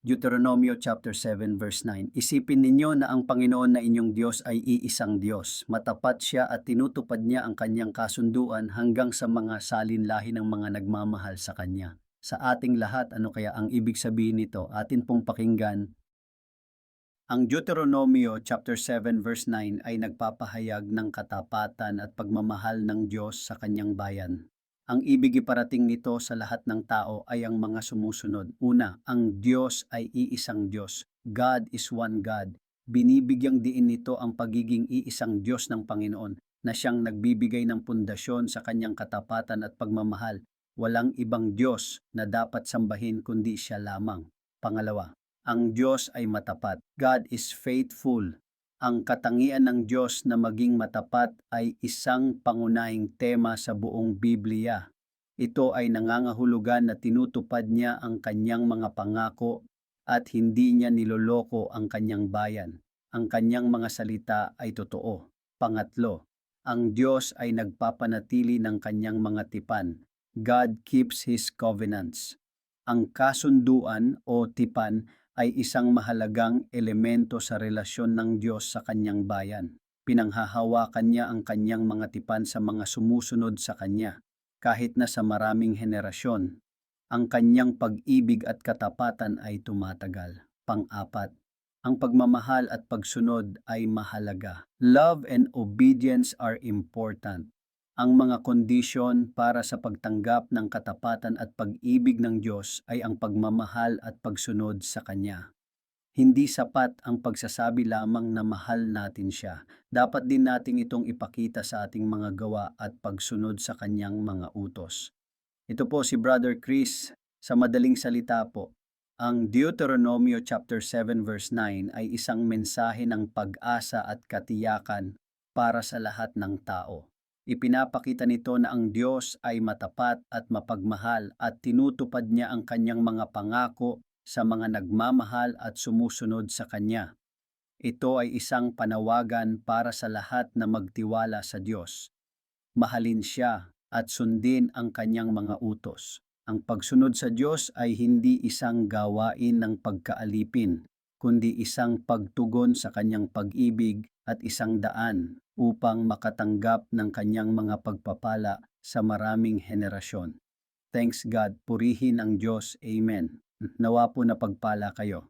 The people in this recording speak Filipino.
Deuteronomio chapter 7 verse 9. Isipin ninyo na ang Panginoon na inyong Diyos ay iisang Diyos. Matapat siya at tinutupad niya ang kanyang kasunduan hanggang sa mga salinlahi ng mga nagmamahal sa kanya. Sa ating lahat, ano kaya ang ibig sabihin nito? Atin pong pakinggan. Ang Deuteronomio chapter 7 verse 9 ay nagpapahayag ng katapatan at pagmamahal ng Diyos sa kanyang bayan. Ang ibig iparating nito sa lahat ng tao ay ang mga sumusunod. Una, ang Diyos ay iisang Diyos. God is one God. Binibigyang diin nito ang pagiging iisang Diyos ng Panginoon na siyang nagbibigay ng pundasyon sa kanyang katapatan at pagmamahal. Walang ibang Diyos na dapat sambahin kundi siya lamang. Pangalawa, ang Diyos ay matapat. God is faithful. Ang katangian ng Diyos na maging matapat ay isang pangunahing tema sa buong Biblia. Ito ay nangangahulugan na tinutupad niya ang kanyang mga pangako at hindi niya niloloko ang kanyang bayan. Ang kanyang mga salita ay totoo. Pangatlo, ang Diyos ay nagpapanatili ng kanyang mga tipan. God keeps His covenants. Ang kasunduan o tipan ay isang mahalagang elemento sa relasyon ng Diyos sa kanyang bayan. Pinanghahawakan niya ang kanyang mga tipan sa mga sumusunod sa kanya, kahit na sa maraming henerasyon. Ang kanyang pag-ibig at katapatan ay tumatagal. Pang-apat, ang pagmamahal at pagsunod ay mahalaga. Love and obedience are important. Ang mga kondisyon para sa pagtanggap ng katapatan at pag-ibig ng Diyos ay ang pagmamahal at pagsunod sa Kanya. Hindi sapat ang pagsasabi lamang na mahal natin siya. Dapat din nating itong ipakita sa ating mga gawa at pagsunod sa Kanyang mga utos. Ito po si Brother Chris. Sa madaling salita po, ang Deuteronomio chapter 7 verse 9 ay isang mensahe ng pag-asa at katiyakan para sa lahat ng tao. Ipinapakita nito na ang Diyos ay matapat at mapagmahal at tinutupad niya ang kanyang mga pangako sa mga nagmamahal at sumusunod sa Kanya. Ito ay isang panawagan para sa lahat na magtiwala sa Diyos. Mahalin siya at sundin ang kanyang mga utos. Ang pagsunod sa Diyos ay hindi isang gawain ng pagkaalipin, kundi isang pagtugon sa kanyang pag-ibig at isang daan upang makatanggap ng kanyang mga pagpapala sa maraming henerasyon. Thanks God, purihin ang Diyos. Amen. Nawa po na pagpala kayo.